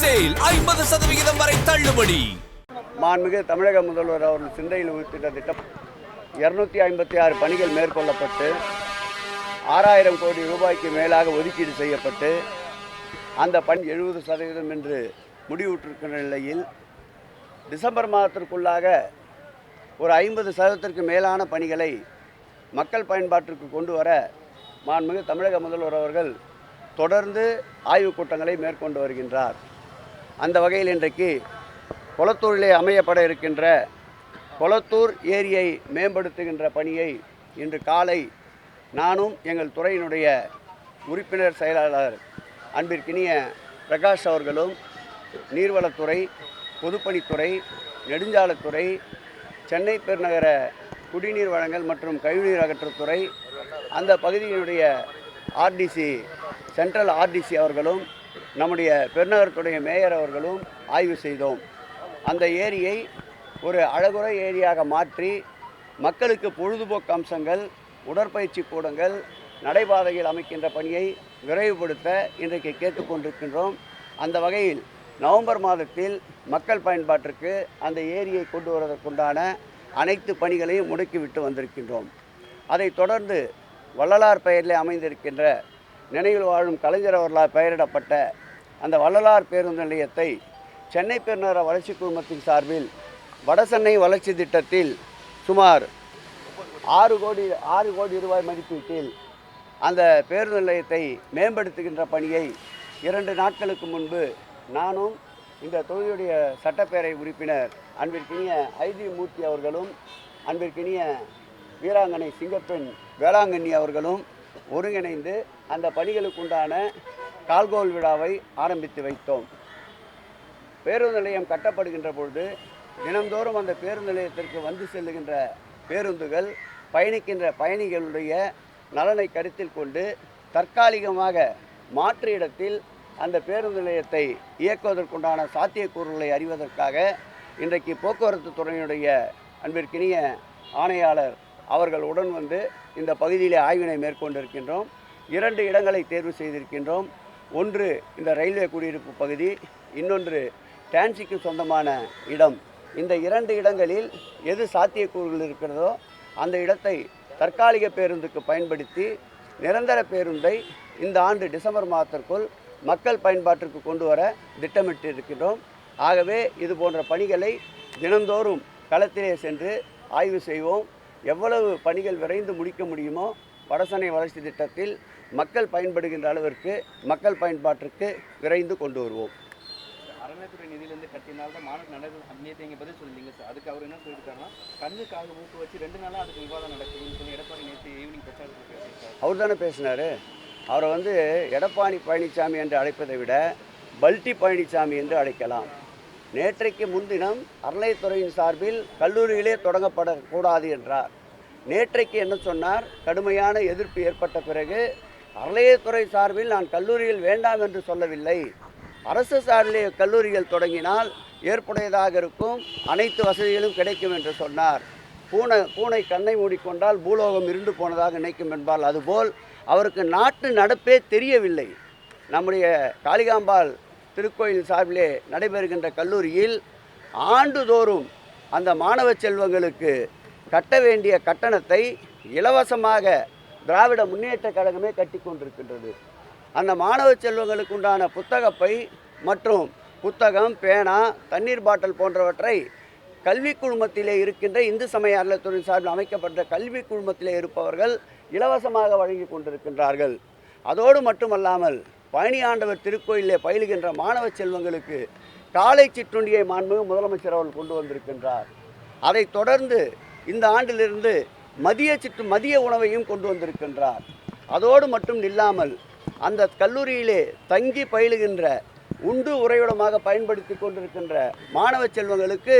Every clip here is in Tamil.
சேல் ஐம்பது சதவிகிதம் வரை தள்ளுபடி. மாண்புமிகு தமிழக முதல்வர் அவர்கள் சிந்தையில் உயிர்த்திட்ட திட்டம். இரநூத்தி ஐம்பத்தி ஆறு பணிகள் மேற்கொள்ளப்பட்டு ஆறாயிரம் கோடி ரூபாய்க்கு மேலாக ஒதுக்கீடு செய்யப்பட்டு அந்த பணி எழுபது சதவீதம் என்று முடிவுற்றிருக்கிற நிலையில் டிசம்பர் மாதத்திற்குள்ளாக ஒரு ஐம்பது சதவீதத்திற்கு மேலான பணிகளை மக்கள் பயன்பாட்டிற்கு கொண்டு வர மாண்புமிகு தமிழக முதல்வர் அவர்கள் தொடர்ந்து ஆய்வுக் கூட்டங்களை மேற்கொண்டு வருகின்றார். அந்த வகையில் இன்றைக்கு கொளத்தூரிலே அமையப்பட இருக்கின்ற கொளத்தூர் ஏரியை மேம்படுத்துகின்ற பணியை இன்று காலை நானும் எங்கள் துறையினுடைய உறுப்பினர் செயலாளர் அன்பிற்கினிய பிரகாஷ் அவர்களும் நீர்வளத்துறை பொதுப்பணித்துறை நெடுஞ்சாலத்துறை சென்னை பெருநகர குடிநீர் வழங்கல் மற்றும் கழிவுநீர் அகற்றுத்துறை அந்த பகுதியினுடைய ஆர்டிசி சென்ட்ரல் ஆர்டிசி அவர்களும் நம்முடைய பெருநகரத்துடைய மேயர் அவர்களும் ஆய்வு செய்தோம். அந்த ஏரியை ஒரு அழகுற ஏரியாக மாற்றி மக்களுக்கு பொழுதுபோக்கு அம்சங்கள் உடற்பயிற்சி கூடங்கள் நடைபாதையில் அமைக்கின்ற பணியை விரைவுபடுத்த இன்றைக்கு கேட்டுக்கொண்டிருக்கின்றோம். அந்த வகையில் நவம்பர் மாதத்தில் மக்கள் பயன்பாட்டிற்கு அந்த ஏரியை கொண்டு வருவதற்குண்டான அனைத்து பணிகளையும் முடுக்கிவிட்டு வந்திருக்கின்றோம். அதைத் தொடர்ந்து வள்ளலார் பெயரில் அமைந்திருக்கின்ற நினைவில் வாழும் கலைஞர் அவர்களால் பெயரிடப்பட்ட அந்த வள்ளலார் பேருந்து நிலையத்தை சென்னை பெருநகர வளர்ச்சி குழுமத்தின் சார்பில் வடசென்னை வளர்ச்சி திட்டத்தில் சுமார் ஆறு கோடி ஆறு கோடி ரூபாய் மதிப்பீட்டில் அந்த பேருந்து நிலையத்தை மேம்படுத்துகின்ற பணியை இரண்டு நாட்களுக்கு முன்பு நானும் இந்த தொகுதியுடைய சட்டப்பேரவை உறுப்பினர் அன்பிற்கினிய ஐதி மூர்த்தி அவர்களும் அன்பிற்கினிய வீராங்கனை சிங்கப்பெண் வேளாங்கண்ணி அவர்களும் ஒருங்கிணைந்து அந்த பணிகளுக்குண்டான கால்கோல் விழாவை ஆரம்பித்து வைத்தோம். பேருந்து நிலையம் கட்டப்படுகின்ற பொழுது தினந்தோறும் அந்த பேருந்து நிலையத்திற்கு வந்து செல்லுகின்ற பேருந்துகள் பயணிக்கின்ற பயணிகளுடைய நலனை கருத்தில் கொண்டு தற்காலிகமாக மாற்று இடத்தில் அந்த பேருந்து நிலையத்தை இயக்குவதற்குண்டான சாத்தியக்கூறுகளை அறிவதற்காக இன்றைக்கு போக்குவரத்து துறையினுடைய அன்பிற்கினிய ஆணையாளர் அவர்கள் உடன் வந்து இந்த பகுதியிலே ஆய்வினை மேற்கொண்டிருக்கின்றோம். இரண்டு இடங்களை தேர்வு செய்திருக்கின்றோம். ஒன்று இந்த ரயில்வே குடியிருப்பு பகுதி இன்னொன்று டான்சிக்கு சொந்தமான இடம். இந்த இரண்டு இடங்களில் எது சாத்தியக்கூறுகள் இருக்கிறதோ அந்த இடத்தை தற்காலிக பேருந்துக்கு பயன்படுத்தி நிரந்தர பேருந்தை இந்த ஆண்டு டிசம்பர் மாதத்திற்குள் மக்கள் பயன்பாட்டிற்கு கொண்டு வர திட்டமிட்டு இருக்கின்றோம் ஆகவே இது போன்ற பணிகளை தினந்தோறும் களத்திலே சென்று ஆய்வு செய்வோம். எவ்வளவு பணிகள் விரைந்து முடிக்க முடியுமோ வடசென்னை வளர்ச்சி திட்டத்தில் மக்கள் பயன்படுகின்ற அளவிற்கு மக்கள் பயன்பாட்டிற்கு விரைந்து கொண்டு வருவோம். அறநிலைத்துறை நிதியிலேருந்து கட்டினால் தான் மாணவர் நடக்கும் நேற்று இங்கே பதில் சொல்லிங்க சார் அதுக்கு அவர் என்ன சொல்லியிருக்காருன்னா கண்ணுக்காக மூக்கு வச்சு ரெண்டு நாளாக அதுக்கு விவாதம் நடக்குதுன்னு சொல்லி எடப்பாடி நேற்று ஈவினிங் பிரச்சாரத்தில் அவர் தானே பேசினார்? அவரை வந்து எடப்பாடி பழனிசாமி என்று அழைப்பதை விட பல்டி பழனிசாமி என்று அழைக்கலாம். நேற்றைக்கு முன்தினம் அறநிலைத்துறையின் சார்பில் கல்லூரிகளே தொடங்கப்படக்கூடாது என்றார். நேற்றைக்கு என்ன சொன்னார்? கடுமையான எதிர்ப்பு ஏற்பட்ட பிறகு அறநிலையத்துறை சார்பில் நான் கல்லூரிகள் வேண்டாம் என்று சொல்லவில்லை. அரசு சார்பிலே கல்லூரிகள் தொடங்கினால் ஏற்புடையதாக இருக்கும் அனைத்து வசதிகளும் கிடைக்கும் என்று சொன்னார். பூனை பூனை கண்ணை மூடிக்கொண்டால் பூலோகம் இருண்டு போனதாக நினைக்கும் என்பால் அதுபோல் அவருக்கு நாட்டு நடப்பே தெரியவில்லை. நம்முடைய காளிகாம்பாள் திருக்கோயில் சார்பிலே நடைபெறுகின்ற கல்லூரியில் ஆண்டுதோறும் அந்த மாணவ செல்வங்களுக்கு கட்ட வேண்டிய கட்டணத்தை இலவசமாக திராவிட முன்னேற்ற கழகமே கட்டி கொண்டிருக்கின்றது. அந்த மாணவ செல்வங்களுக்கு உண்டான புத்தகப்பை மற்றும் புத்தகம் பேனா தண்ணீர் பாட்டில் போன்றவற்றை கல்வி குழுமத்திலே இருக்கின்ற இந்து சமய அறநிலையத்துறை சார்பில் அமைக்கப்பட்ட கல்வி குழுமத்திலே இருப்பவர்கள் இலவசமாக வழங்கி கொண்டிருக்கின்றார்கள். அதோடு மட்டுமல்லாமல் பழனி ஆண்டவர் திருக்கோயிலே பயிலுகின்ற மாணவ செல்வங்களுக்கு காலை சிற்றுண்டியை மாண்புமிகு முதலமைச்சர் அவர்கள் கொண்டு வந்திருக்கின்றார். அதைத் தொடர்ந்து இந்த ஆண்டிலிருந்து மதிய சிற்று மதிய உணவையும் கொண்டு வந்திருக்கின்றார். அதோடு மட்டும் இல்லாமல் அந்த கல்லூரியிலே தங்கி பயிலுகின்ற உண்டு உறைவிடமாக பயன்படுத்தி கொண்டிருக்கின்ற மாணவ செல்வங்களுக்கு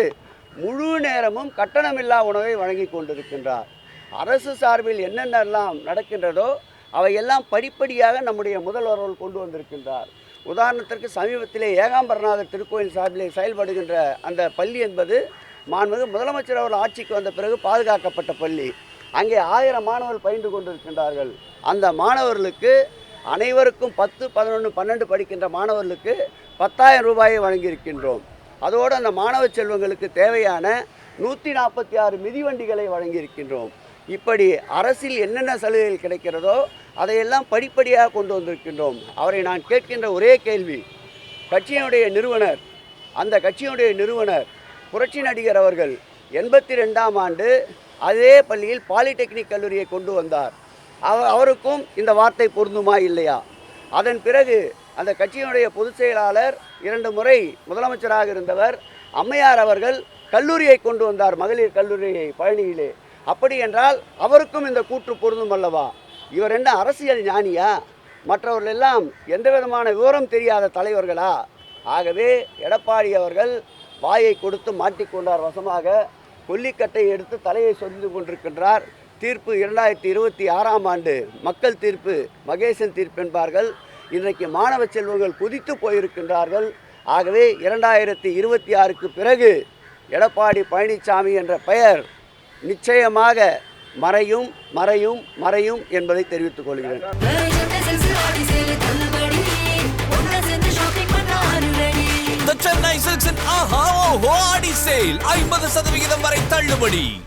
முழு நேரமும் கட்டணமில்லா உணவை வழங்கி கொண்டிருக்கின்றார். அரசு சார்பில் என்னென்னலாம் நடக்கின்றதோ அவையெல்லாம் படிப்படியாக நம்முடைய முதல்வர்கள் கொண்டு வந்திருக்கின்றார். உதாரணத்திற்கு சமீபத்திலே ஏகாம்பரநாதர் திருக்கோயில் சார்பிலே செயல்படுகின்ற அந்த பள்ளி என்பது மாண்புமிகு முதலமைச்சர் அவர்கள் ஆட்சிக்கு வந்த பிறகு பாதுகாக்கப்பட்ட பள்ளி. அங்கே ஆயிரம் மாணவர்கள் பயின்று கொண்டிருக்கின்றார்கள். அந்த மாணவர்களுக்கு அனைவருக்கும் பத்து பதினொன்று பன்னெண்டு படிக்கின்ற மாணவர்களுக்கு பத்தாயிரம் ரூபாயை வழங்கியிருக்கின்றோம். அதோடு அந்த மாணவ செல்வங்களுக்கு தேவையான நூற்றி நாற்பத்தி ஆறு மிதிவண்டிகளை வழங்கியிருக்கின்றோம். இப்படி அரசில் என்னென்ன சலுகைகள் கிடைக்கிறதோ அதையெல்லாம் படிப்படியாக கொண்டு வந்திருக்கின்றோம். அவரை நான் கேட்கின்ற ஒரே கேள்வி கட்சியினுடைய நிறுவனர் அந்த கட்சியினுடைய நிறுவனர் புரட்சி நடிகர் அவர்கள் எண்பத்தி ரெண்டாம் ஆண்டு அதே பள்ளியில் பாலிடெக்னிக் கல்லூரியை கொண்டு வந்தார். அவர் அவருக்கும் இந்த வார்த்தை பொருந்துமா இல்லையா? அதன் பிறகு அந்த கட்சியினுடைய பொதுச் செயலாளர் இரண்டு முறை முதலமைச்சராக இருந்தவர் அம்மையார் அவர்கள் கல்லூரியை கொண்டு வந்தார் மகளிர் கல்லூரியை பழனியிலே அப்படி என்றால் அவருக்கும் இந்த கூற்று பொருந்தும் அல்லவா? இவர் என்ன அரசியல் ஞானியா? மற்றவர்கள் எல்லாம் எந்த விதமான விவரம் தெரியாத தலைவர்களா? ஆகவே எடப்பாடி அவர்கள் வாயை கொடுத்து மாட்டிக்கொண்டார் வசமாக கொல்லிக்கட்டை எடுத்து தலையை சொரிந்து கொண்டிருக்கின்றார். தீர்ப்பு இரண்டாயிரத்தி இருபத்தி ஆறாம் ஆண்டு மக்கள் தீர்ப்பு மகேசன் தீர்ப்பு என்பார்கள். இன்றைக்கு மாணவ செல்வங்கள் குதித்து போயிருக்கின்றார்கள். ஆகவே இரண்டாயிரத்தி இருபத்தி ஆறுக்கு பிறகு எடப்பாடி பழனிசாமி என்ற பெயர் நிச்சயமாக மறையும் மறையும் மறையும் என்பதை தெரிவித்துக் கொள்கிறேன். சென்னை ஆஹா Silks in Aha ஐம்பது சதவிகிதம் வரை தள்ளுபடி.